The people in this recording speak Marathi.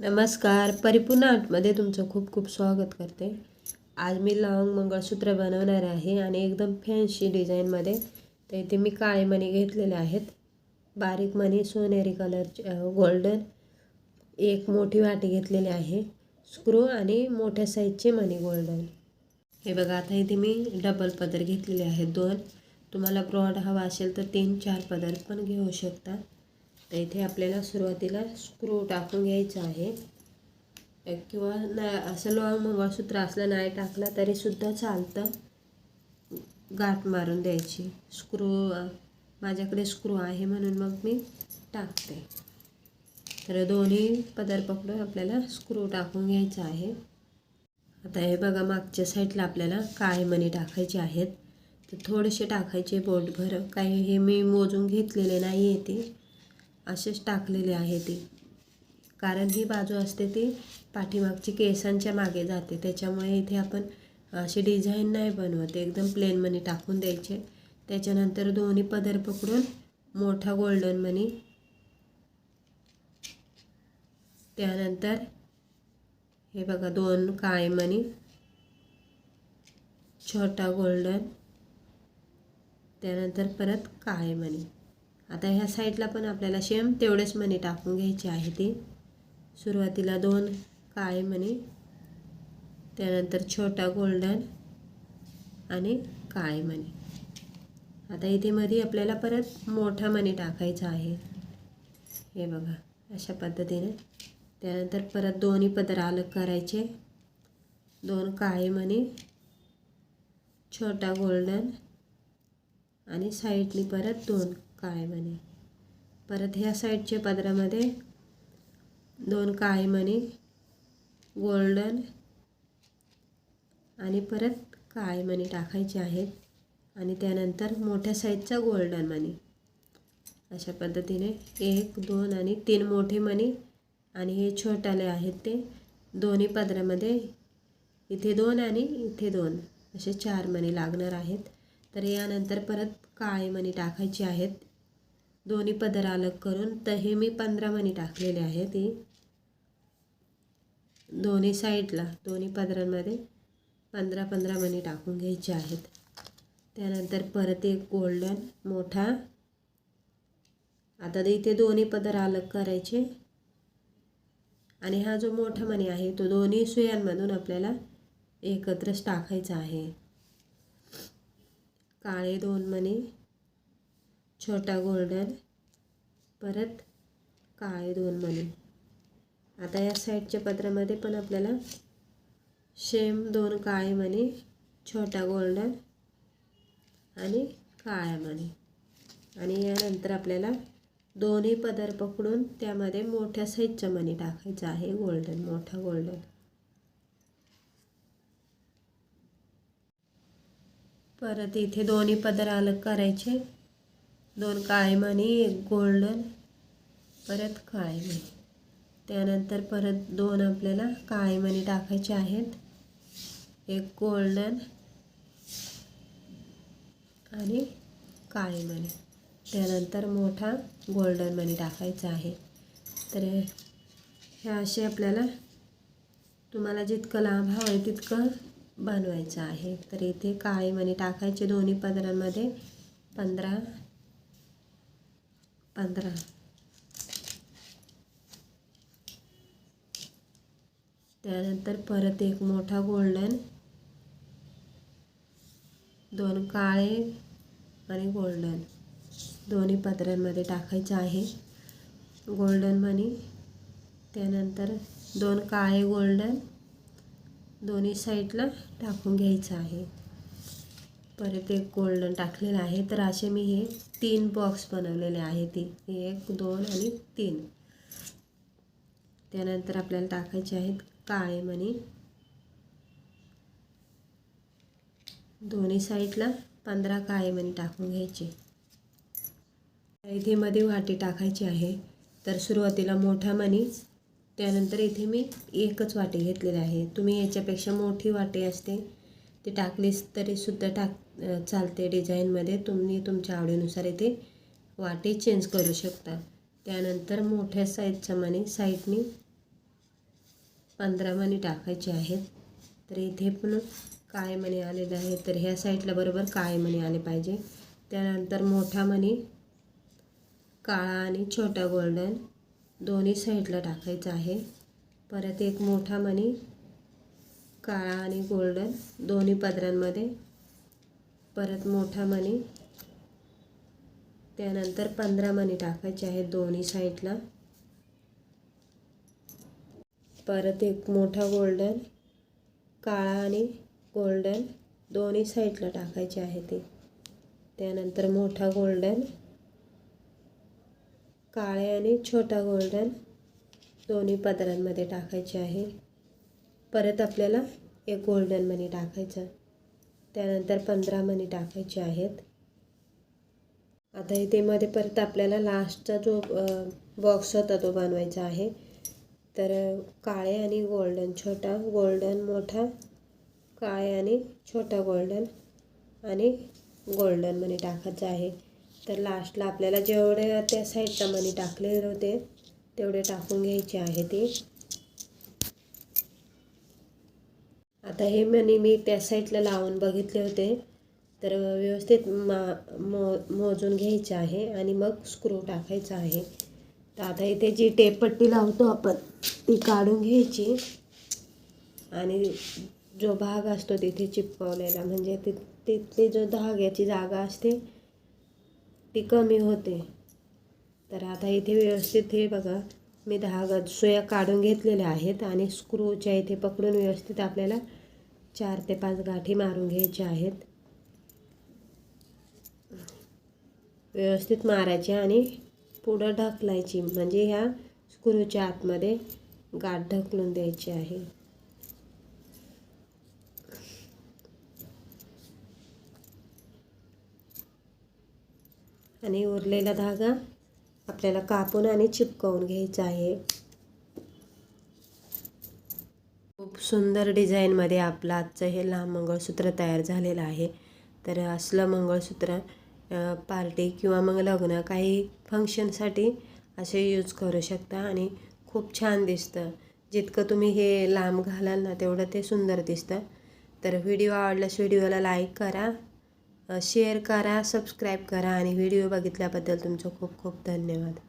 नमस्कार. परिपूर्ण आर्टमध्ये तुमचं खूप खूप स्वागत करते. आज मी लॉंग मंगळसूत्र बनवणार आहे आणि एकदम फॅन्सी डिझाईनमध्ये. तर इथे मी काळे मणी घेतलेले आहेत. बारीक मणी सोनेरी कलरचे गोल्डन. एक मोठी वाटी घेतलेली आहे. स्क्रू आणि मोठ्या साईजचे मणी गोल्डन. हे बघा आता इथे मी डबल पदर घेतलेले आहेत. दोन. तुम्हाला ब्रॉड हवा असेल तर तीन चार पदर पण घेऊ शकता. तर इथे आपल्याला सुरुवातीला स्क्रू टाकून घ्यायचा आहे. किंवा ना असं लॉंग मंगळसूत्र असलं नाही टाकलं तरीसुद्धा चालतं. गाठ मारून द्यायची. स्क्रू माझ्याकडे स्क्रू आहे म्हणून मग मी टाकते. तर दोन्ही पदर पकडून आपल्याला स्क्रू टाकून घ्यायचा आहे. आता हे बघा मागच्या साईडला आपल्याला काळे मणी टाकायचे आहेत. तर थोडेसे टाकायचे बोटभर काही हे मी मोजून घेतलेले नाही आहे ते. असेच टाकलेले आहे ती. कारण ही बाजू असते ती पाठीमागची केसांच्या मागे जाते. त्याच्यामुळे इथे आपण अशी डिझाईन नाही बनवत. एकदम प्लेन मनी टाकून द्यायचे. त्याच्यानंतर दोन्ही पदर पकडून मोठा गोल्डन मनी त्यानंतर हे बघा दोन काळे मनी छोटा गोल्डन त्यानंतर परत काळे मणी. आता ह्या साईडला पण आपल्याला शेम तेवढेच मणी टाकून घ्यायचे आहे ते. सुरुवातीला दोन काळे मणी त्यानंतर छोटा गोल्डन आणि काळे मणी. आता इथे मध्ये आपल्याला परत मोठा मणी टाकायचा आहे. हे बघा अशा पद्धतीने. त्यानंतर परत दोन्ही पदर अलग करायचे. दोन काळे मणी छोटा गोल्डन आणि साईडनी परत दोन काळे मणी परत ह्या साईडच्या पदरामध्ये दोन काळे मणी गोल्डन आणि परत काळे मणी टाकायचे आहेत. आणि त्यानंतर मोठ्या साईजचा गोल्डन मणी अशा पद्धतीने एक दोन आणि तीन मोठे मणी आणि हे छोटाले आहेत ते दोन्ही पदरामध्ये इथे दोन आणि इथे दोन असे चार मणी लागणार आहेत. तर यानंतर परत काळे मणी टाकायचे आहेत. दोन्ही पदर अलग करून तर हे मी पंधरा मणी टाकलेले आहेत ती दोन्ही साईडला दोन्ही पदरांमध्ये पंधरा पंधरा मणी टाकून घ्यायचे आहेत. त्यानंतर परत एक गोल्डन मोठा. आता इथे दोन्ही पदर अलग करायचे. आणि हा जो मोठा मणी आहे तो दोन्ही सुयांमधून आपल्याला एकत्रच टाकायचा आहे. काळे दोन मणी छोटा गोल्डन. परत काळे दोन मणी. आता या साईडच्या पत्रामध्ये पण आपल्याला शेम दोन काळे मणी छोटा गोल्डन आणि काळ्या मणी. आणि यानंतर आपल्याला दोन्ही पदर पकडून त्यामध्ये मोठ्या साईजच्या मणी टाकायचा आहे गोल्डन मोठा गोल्डन. परत इथे दोन्ही पदर अलग करायचे. दोन काळे मणी एक गोल्डन परत काळे मणी त्यानंतर परत दोन आपल्याला काळे मणी टाकायचे आहेत. एक गोल्डन आणि काळे मणी त्यानंतर मोठा गोल्डन मणी टाकायचा आहे. तर हे असे आपल्याला तुम्हाला जितकं लांब हवं आहे तितकं बनवायचं आहे. तर इथे काळे मणी टाकायचे दोन्ही पदरांमध्ये? पंधरा पंधरा. त्यानंतर परत एक मोठा गोल्डन दोन काळे आणि गोल्डन दोन्ही पत्र्यांमध्ये टाकायचं आहे. गोल्डन मनी त्यानंतर दोन काळे गोल्डन दोन्ही साईडला टाकून घ्यायचं आहे. परत एक गोल्डन टाकलेलं आहे. तर असे मी हे तीन बॉक्स बनवलेले आहे ती एक दोन आणि तीन. त्यानंतर आपल्याला टाकायचे आहेत काळे मणी. दोन्ही साईडला पंधरा काळे मणी टाकून घ्यायचे. इथे मध्ये वाटी टाकायची आहे. तर सुरुवातीला मोठा मणी त्यानंतर इथे मी एकच वाटी घेतलेली आहे. तुम्ही याच्यापेक्षा मोठी वाटी असते ती टाकलीस तरीसुद्धा टाक चालते डिझाईनमध्ये तुम्ही तुमच्या आवडीनुसार इथे वाटी चेंज करू शकता. त्यानंतर मोठ्या साईजच्या मणी साईडनी पंधरा मणी टाकायचे आहेत. तर इथे पण काळे मणी आलेले आहे तर ह्या साईडला बरोबर काळे मणी आले पाहिजे. त्यानंतर मोठा मणी काळा आणि छोटा गोल्डन दोन्ही साईडला टाकायचा आहे. परत एक मोठा मणी काळा आणि गोल्डन दोन्ही पदरांमध्ये. परत मोठा मणी त्यानंतर पंधरा मणी टाकायचे आहेत दोन्ही साईडला. परत एक मोठा गोल्डन काळा आणि गोल्डन दोन्ही साईडला टाकायचे आहे ते. त्यानंतर मोठा गोल्डन काळे आणि छोटा गोल्डन दोन्ही पदरांमध्ये टाकायचे आहे. परत आपल्याला एक गोल्डन मनी टाकायचं त्यानंतर पंधरा मनी टाकायचे आहेत. आता इथेमध्ये परत आपल्याला लास्टचा जो बॉक्स होता तो बनवायचा आहे. तर काळे आणि गोल्डन छोटा गोल्डन मोठा काळे आणि छोटा गोल्डन आणि गोल्डन मनी टाकायचं आहे. तर लास्टला आपल्याला जेवढे त्या साईडला मनी टाकले होते तेवढे टाकून घ्यायचे आहे ते. आता हे म्हणे मी त्या साईडला लावून बघितले होते. तर व्यवस्थित मा मो मोजून घ्यायचे आहे आणि मग स्क्रू टाकायचा आहे. तर आता इथे जी टेपपट्टी लावतो आपण ती काढून घ्यायची. आणि जो भाग असतो तिथे चिपकवलेला म्हणजे ति तिथली जो धाग्याची जागा असते ती कमी होते. तर आता इथे व्यवस्थित हे बघा मी धागा सोया काढून घेतलेल्या आहेत आणि स्क्रूच्या इथे पकडून व्यवस्थित आपल्याला चार ते पाच गाठी मारून घ्यायच्या आहेत. व्यवस्थित मारायची आणि पुढं ढकलायची. म्हणजे ह्या स्क्रूच्या आतमध्ये गाठ ढकलून द्यायची आहे. आणि उरलेला धागा आपल्याला कापून आणि चिपकवून घ्यायचा आहे. खूप सुंदर डिझाईनमध्ये आपलं आजचं हे लांब मंगळसूत्र तयार झालेलं आहे. तर असलं मंगळसूत्र पार्टी किंवा मग लग्न काही फंक्शनसाठी असे यूज करू शकता आणि खूप छान दिसतं. जितकं तुम्ही हे लांब घालाल ना तेवढं ते सुंदर दिसतं. तर व्हिडिओ आवडल्यास व्हिडिओला लाईक करा शेअर करा सबस्क्राईब करा आणि व्हिडिओ बघितल्याबद्दल तुमचं खूप खूप धन्यवाद.